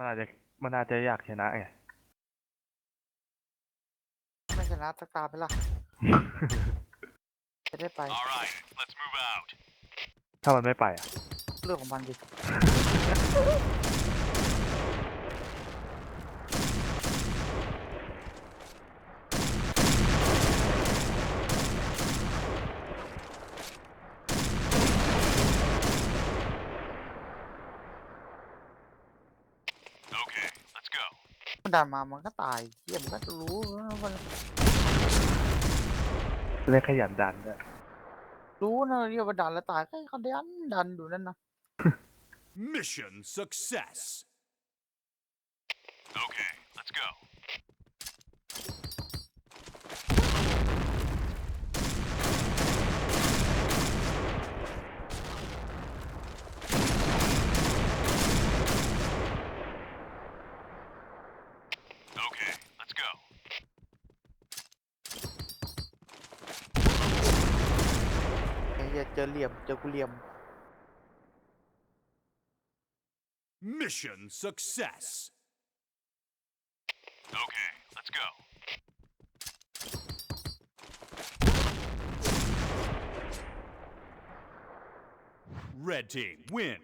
มันอาจจะมันอาจจะอยากชนะไงไม่ชนะสักตาไปละ จะได้ไป All right, let's move out. ถ้ามันไม่ไปอะเรื่องของมันดิ มันดันมามันก็ตายเฮียมันก็รู้นะมันเล่นขยันดันด้วยรู้นะเรียกว่าดันแล้วตายก็เขาดันดันอยู่นั่นนะ Mission success. Okay, let's go. ยเจอเหลี่ยมเจอกูเหลี่ยม Mission success. Okay, let's go. Red team win.